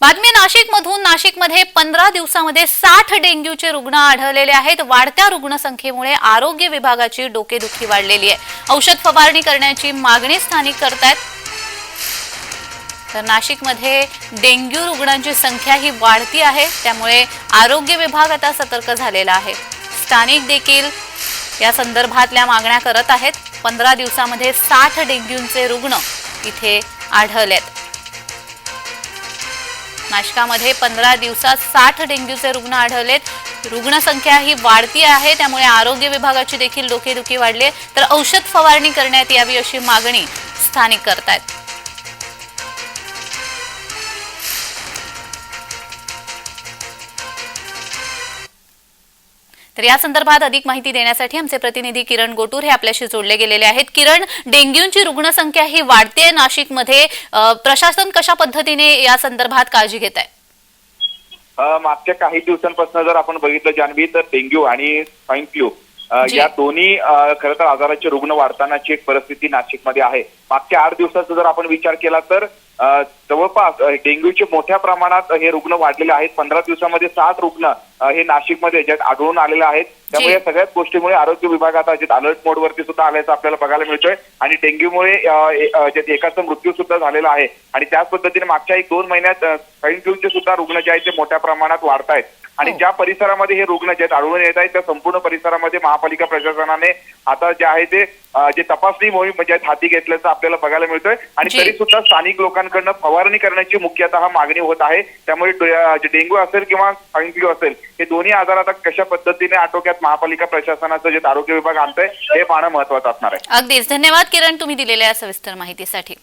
बातमी नाशिकमधून. नाशिकमध्ये पंधरा दिवसामध्ये साठ डेंग्यूचे रुग्ण आढळलेले आहेत. वाढत्या रुग्णसंख्येमुळे आरोग्य विभागाची डोकेदुखी वाढलेली आहे. औषध फवारणी करण्याची मागणी स्थानिक करतायत. तर नाशिकमध्ये डेंग्यू रुग्णांची संख्या ही वाढती आहे. त्यामुळे आरोग्य विभाग आता सतर्क झालेला आहे. स्थानिक देखील या संदर्भातल्या मागण्या करत आहेत. पंधरा दिवसामध्ये साठ डेंग्यूचे रुग्ण इथे आढळलेत. नाशकामध्ये पंधरा दिवसात साठ डेंग्यूचे रुग्ण आढळलेत. रुग्णसंख्या ही वाढती आहे त्यामुळे आरोग्य विभागाची देखील डोकेदुखी वाढली तर औषध फवारणी करण्यात यावी अशी मागणी स्थानिक करतायत. तर या संदर्भात अधिक माहिती देण्यासाठी आमचे प्रतिनिधी किरण गोटूर हे आपल्याशी जोडले गेलेले आहेत. किरण डेंग्यूची रुग्णसंख्या ही वाढते नाशिकमध्ये. प्रशासन कशा पद्धतीने या संदर्भात काळजी घेत आहे मागच्या काही दिवसांपासून जर आपण बघितलं जान्हवी तर डेंग्यू आणि स्वाईन फ्लू. या दोन्ही खरं तर आजाराचे रुग्ण वाढतानाची एक परिस्थिती नाशिकमध्ये आहे. मागच्या आठ दिवसाचा जर आपण विचार केला तर जवळपास डेंग्यूचे मोठ्या प्रमाणात हे रुग्ण वाढलेले आहेत. पंधरा दिवसामध्ये सात रुग्ण हे नाशिकमध्ये ज्यात आढळून आलेले आहेत. त्यामुळे या सगळ्याच गोष्टीमुळे आरोग्य विभाग आता जे अलर्ट मोडवरती सुद्धा आल्याचं आपल्याला बघायला मिळतोय. आणि डेंग्यूमुळे एकाचा मृत्यू सुद्धा झालेला आहे. आणि त्याच पद्धतीने मागच्या एक दोन महिन्यात स्वाईन फ्लूचे सुद्धा रुग्ण जे आहेत ते मोठ्या प्रमाणात वाढत आहेत. आणि हो. ज्या परिसरामध्ये हे रुग्ण जे आढळून येत आहेत त्या संपूर्ण परिसरामध्ये महापालिका प्रशासनाने आता जे आहे ते जे तपासणी मोहीम म्हणजे हाती घेतल्याचं आपल्याला बघायला मिळतोय. आणि. तरी सुद्धा स्थानिक डॉक्टरांकडनं फवारणी करण्याची मुख्यतः मागणी होत आहे. त्यामुळे डेंग्यू असेल किंवा स्वाईन फ्लू असेल हे दोन्ही आजार आता कशा पद्धतीने आटोक्यात महापालिका प्रशासनाचं जे आरोग्य विभाग आणतंय हे पाहणं महत्वाचं असणार आहे. अगदीच. धन्यवाद किरण तुम्ही दिलेल्या सविस्तर माहितीसाठी.